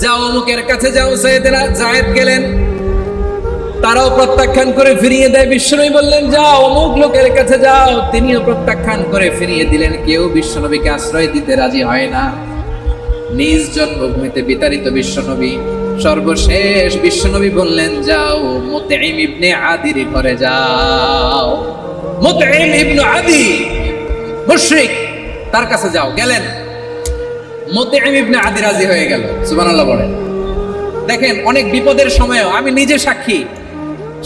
যাও অমুকের কাছে যাও জায়েদেরা জায়েদ গেলেন। তারাও প্রত্যাখ্যান করে ফিরিয়ে দেয়। বিশ্বনবী বললেন, যাও, অমুক লোকের কাছে যাও। তিনিও প্রত্যাখ্যান করে ফিরিয়ে দিলেন। কেউ বিশ্বনবীকে আশ্রয় দিতে রাজি হয় না। নিজ জন্মভূমিতে বিতাড়িত বিশ্বনবী, সর্বশেষ বিশ্বনবী বললেন, যাও মুতাইম ইবনে আদির ঘরে যাও। মুতাইম ইবনে আদি, মুশরিক, তার কাছে যাও। গেলেন। মুতাইম ইবনে আদি রাজি হয়ে গেল, সুবহানাল্লাহ বলেন। দেখেন, অনেক বিপদের সময়ও আমি নিজে সাক্ষী।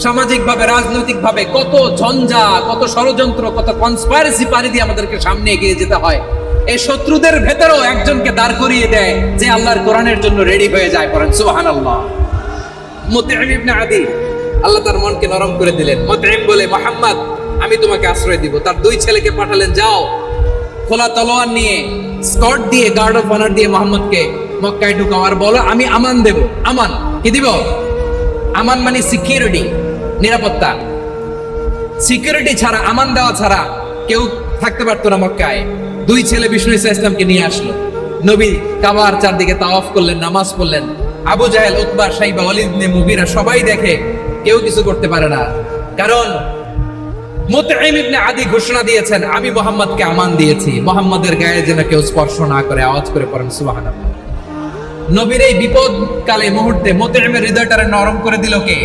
সামাজিকভাবে, রাজনৈতিকভাবে কত ঝঞ্ঝা, কত ষড়যন্ত্র, কত কনস্পাইরেসি পারি দিয়ে আমাদেরকে সামনে এগিয়ে যেতে হয়। এই শত্রুদের ভেতরেও একজনকে দাঁড় করিয়ে দেয় যে আল্লাহর কোরআনের জন্য রেডি হয়ে যায় পড়েন সুহান আল্লাহ ইবনে আদি, আল্লাহ তার মনকে নরম করে দিলেন। মুতঈম বলে, মোহাম্মদ, আমি তোমাকে আশ্রয় দিব। তার দুই ছেলেকে পাঠালেন, যাও। খোলা তলোয়ার নিয়ে স্কট দিয়ে গার্ড অফ অনার দিয়ে মোহাম্মদকে মক্কায় ঢুকাও। আর বলো, আমি আমান দেব। আমান, কি দিব? আমান মানে সিকিউরিটি নিরাপত্তা। সিকিউরিটি ছাড়া, আমান দেওয়া ছাড়া কেউ থাকতে পারতো না মক্কায়। দুই ছেলে বিষ্ণু ইসা ইসলামকে নিয়ে আসলো। নবী কাবার চারদিকে তাওয়াফ করলেন, নামাজ পড়লেন। আবু জাহেল, উতবা, সাইবা ইবনে মুগিরা সবাই দেখে কেউ কিছু করতে পারে না। কারণ মুতঈম ইবনে আদি ঘোষণা দিয়েছেন, আমি মোহাম্মদকে আমান দিয়েছি। মোহাম্মদের গায়ে যেন কেউ স্পর্শ না করে, আওয়াজ করে পড়েন, সুবহানাল্লাহ। নবীর এই বিপদকালে মুহূর্তে মোতাইমের হৃদয়টারে নরম করে দিল কে?